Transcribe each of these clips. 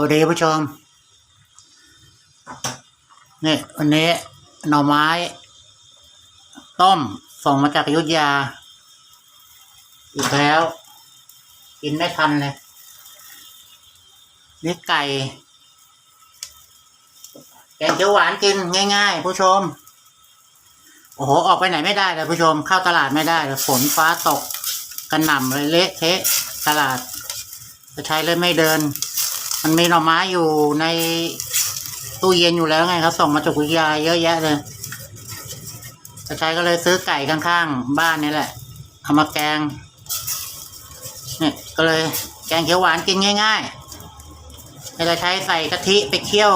วัสดีผู้ชม นี่วันนี้หน่อไม้ ต้มส่งมาจากยุธยา อีกแล้ว กินไม่ทันเลย นี่ไก่ แกงเขียวหวานกินง่าย ๆ ผู้ชม โอ้โห ออกไปไหนไม่ได้เลยผู้ชม เข้าตลาดไม่ได้เลยฝนฟ้าตกกระหน่ำเลยเละเทะตลาดจะใช้เลยไม่เดิน มันมีหน่อไม้อยู่ในตู้เย็นอยู่แล้วไงเขาส่งมาจากกุยาเยอะแยะเลยจะใช้ก็เลยซื้อไก่ข้างๆ บ้านนี่แหละเอามาแกงเนี่ยก็เลยแกงเขียวหวานกินง่ายๆไม่ได้ใช้ใส่กะทิไปเคี่ยว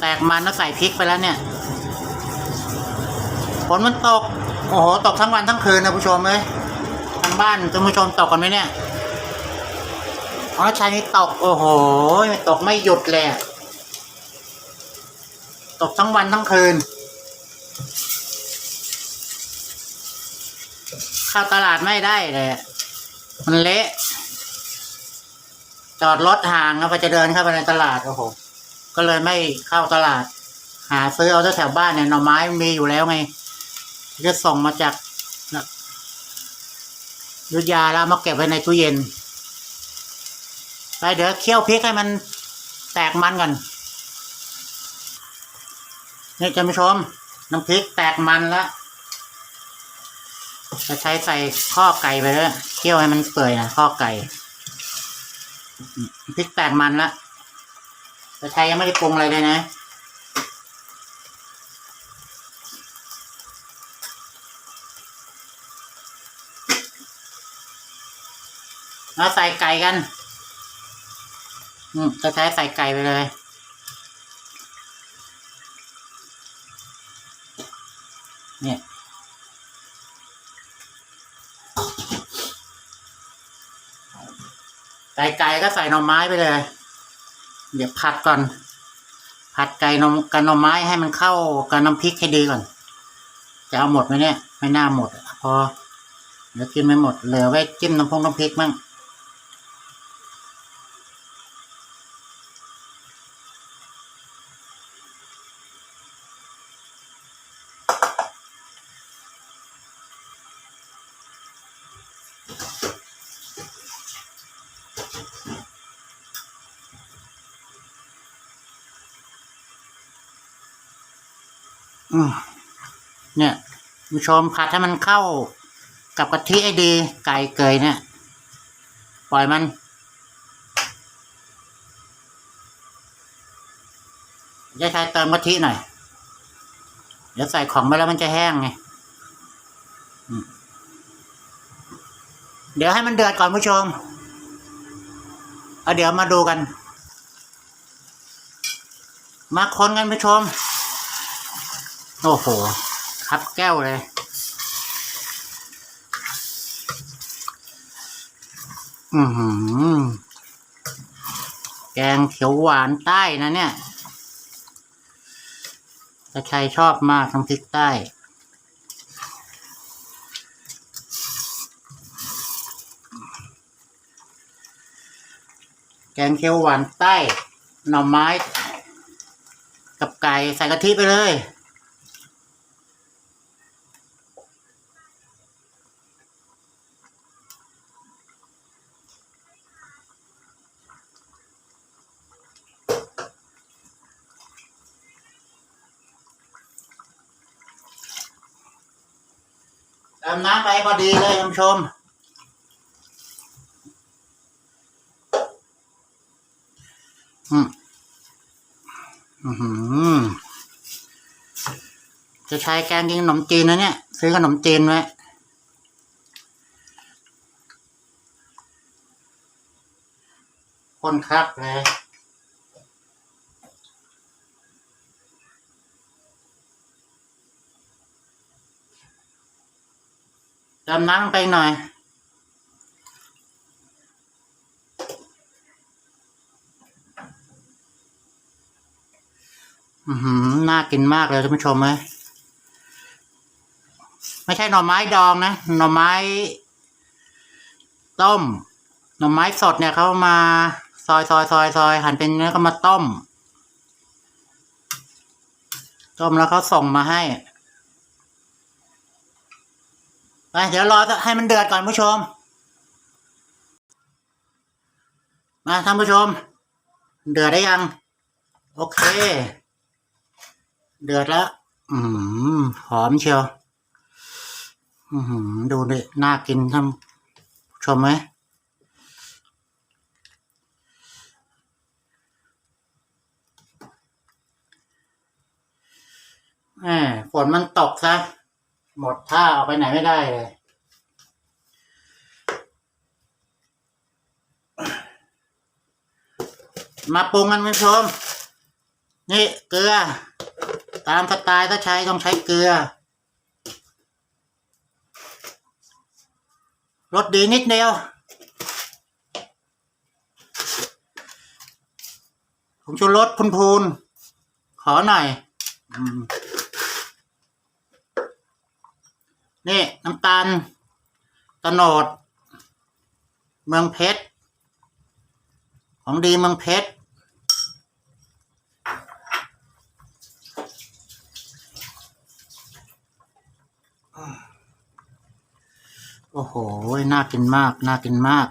แตกมันแล้วใส่พริกไปแล้วเนี่ยฝนมันตก โอ้โห ตกทั้งวันทั้งคืนนะผู้ชมเอ้ยทางบ้านท่านผู้ชมตกกันไหมเนี่ย อ๋อชายนี่ตก โอ้โห ตกไม่หยุดเลยอะตกทั้งวันทั้งคืน เข้าตลาดไม่ได้เลยมันเละ จอดรถห่างแล้วพอจะเดินเข้าไปในตลาดโอ้โห ก็เลยไม่เข้าตลาด หาซื้อเอาแถวบ้านเนี่ยหน่อไม้มีอยู่แล้วไงก็ส่งมาจากยุธยาแล้วมาเก็บไว้ในตู้เย็น ไปเดี๋ยวเคี่ยวพริกให้มันแตกมันก่อนนี่ท่านผู้ชม น้ำพริกแตกมันแล้วจะใช้ใส่ข้อไก่ไปเลยเคี่ยวให้มันเปื่อยนะข้อไก่พริกแตกมันแล้วจะใช้ยังไม่ได้ปรุงอะไรเลยนะ เราใส่ไก่กัน อืมจะใช้ใส่ไก่ไปเลยเนี่ยใส่ไก่ก็ใส่หน่อไม้ไปเลย เดี๋ยวผัดก่อน ผัดไก่นมกับหน่อไม้ให้มันเข้ากับน้ำพริกให้ดีก่อน จะเอาหมดไหมเนี่ย ไม่น่าหมด พอเดี๋ยวกินไม่หมด เหลือไว้จิ้มน้ำพงน้ำพริกมั่ง เนี่ยผู้ชมผัดให้มันเข้ากับกะทิให้ดี ไก่เกยเนี่ย ปล่อยมัน จะใช้เติมกะทิหน่อย เดี๋ยวใส่ของไปแล้วมันจะแห้งไง เดี๋ยวให้มันเดือดก่อนผู้ชม เอาเดี๋ยวมาดูกัน มาคนกันผู้ชม โอ้โห ครับแก้วเลย อือหือ แกงเขียวหวานใต้นะเนี่ยจะชัยชอบมากทั้งพริกใต้ แกงเขียวหวานใต้ หน่อไม้ กับไก่ใส่กะทิไปเลย ติมน้ำไปพอดีเลยคุณผู้ชม อืมอือหือจะใช้แกงกินขนมจีนนะเนี่ย ซื้อขนมจีนไว้คนครับเลย เติมน้ำลงไปหน่อย อือหือน่ากินมากเลยท่านผู้ชมเลยไม่ใช่หน่อไม้ดองนะ หน่อไม้ ต้ม หน่อไม้สดเนี่ยเขามาซอยซอยซอยซอยหั่นเป็นแล้วก็มาต้ม ต้มแล้วเขาส่งมาให้ ไปเดี๋ยวรอให้มันเดือดก่อนผู้ชม มาท่านผู้ชม เดือดได้ยัง โอเค เดือดแล้ว อืมหอมเชียว อืมดูดิน่ากินท่านผู้ชมไหมแหมฝนมันตกซะ หมดท่าออกไปไหนไม่ได้เลย มาปรุงกันคุณผู้ชม นี่เกลือ ตามสไตล์ถ้าใช้ต้องใช้เกลือรสดีนิดเดียวผมชูรสพูนพูนๆขอหน่อย อืม นี่น้ำตาลตโนด เมืองเพชร ของดีเมืองเพชร โอ้โห น่ากินมาก น่ากินมาก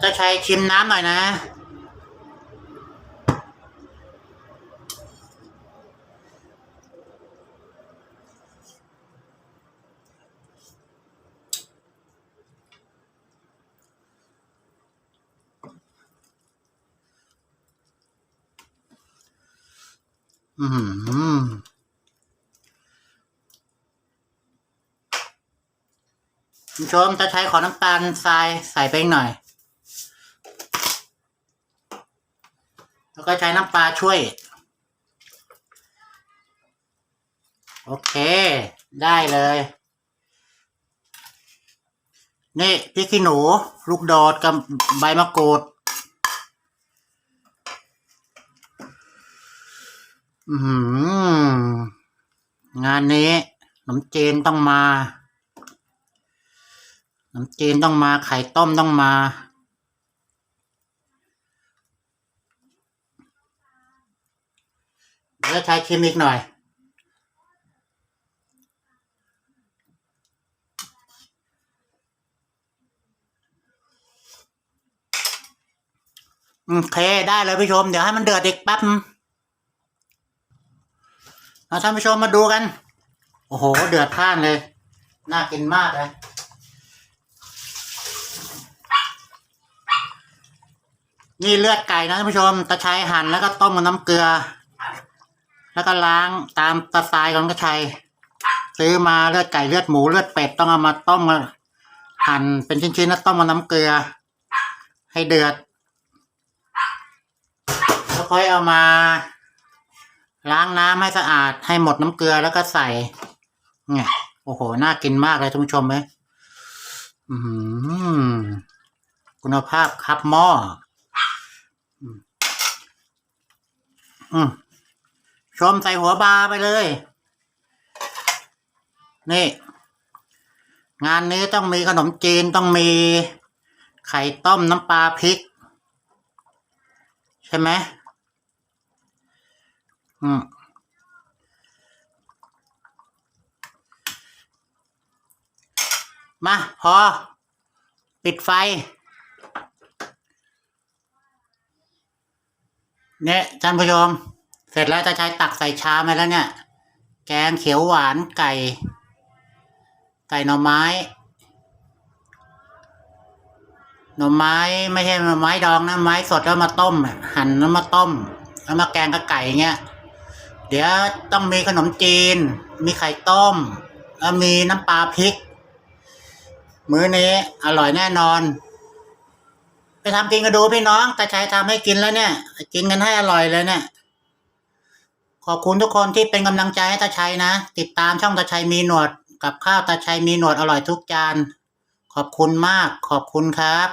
เจะใช้ชิมน้ำหน่อยนะ อือหือคุณผู้ชมจะใช้ขอน้ำตาลทรายใส่ไปหน่อย แล้วก็ใช้น้ำปลาช่วย โอเค ได้เลย นี่พริกขี้หนู ลูกโดดกับใบมะกรูดอือหืองานนี้ขนมจีนต้องมาขนมจีนต้องมา ไข่ต้มต้องมา เดี๋ยวใช้ชิมอีกหน่อย โอเค ได้เลยผู้ชม เดี๋ยวให้มันเดือดอีกแป๊บนึงเอาท่านผู้ชมมาดูกัน โอ้โห เดือดพ่านเลย น่ากินมากเลยนี่เลือดไก่นะท่านผู้ชมตะไคร้หั่นแล้วก็ต้มกับน้ำเกลือ แล้วก็ล้างตามสไตล์ของกระชัย ซื้อมาเลือดไก่เลือดหมูเลือดเป็ดต้องเอามาต้มมาหั่นเป็นชิ้นๆแล้วต้มกับน้ำเกลือ ให้เดือด แล้วค่อยเอามา ล้างน้ำให้สะอาดให้หมดน้ำเกลือแล้วก็ใส่เนี่ยโอ้โหน่ากินมากเลยท่านผู้ชมไหมอืมคุณภาพครับหม้ออืม ชมใส่หัวบาไปเลย นี่ งานนี้ต้องมีขนมจีนต้องมี ไข่ต้มน้ำปลาพริก ใช่ไหมอืมมา พอ ปิดไฟ เนี่ยท่านผู้ชม เสร็จแล้วจะใช้ตักใส่ชามไปแล้วเนี่ย แกงเขียวหวานไก่ ไก่หน่อไม้ หน่อไม้ไม่ใช่หน่อไม้ดองนะไม้สดแล้วมาต้ม หั่นแล้วมาต้ม แล้วมาแกงกับไก่เงี้ย เดี๋ยวต้องมีขนมจีน มีไข่ต้ม แล้วมีน้ำปลาพริก มื้อนี้อร่อยแน่นอนไปทำกินกันดูพี่น้องตาชัยทำให้กินแล้วเนี่ย กินกันให้อร่อยเลยเนี่ย ขอบคุณทุกคนที่เป็นกำลังใจให้ตาชัยนะ ติดตามช่องตาชัยมีหนวด กับข้าวตาชัยมีหนวดอร่อยทุกจาน ขอบคุณมาก ขอบคุณครับ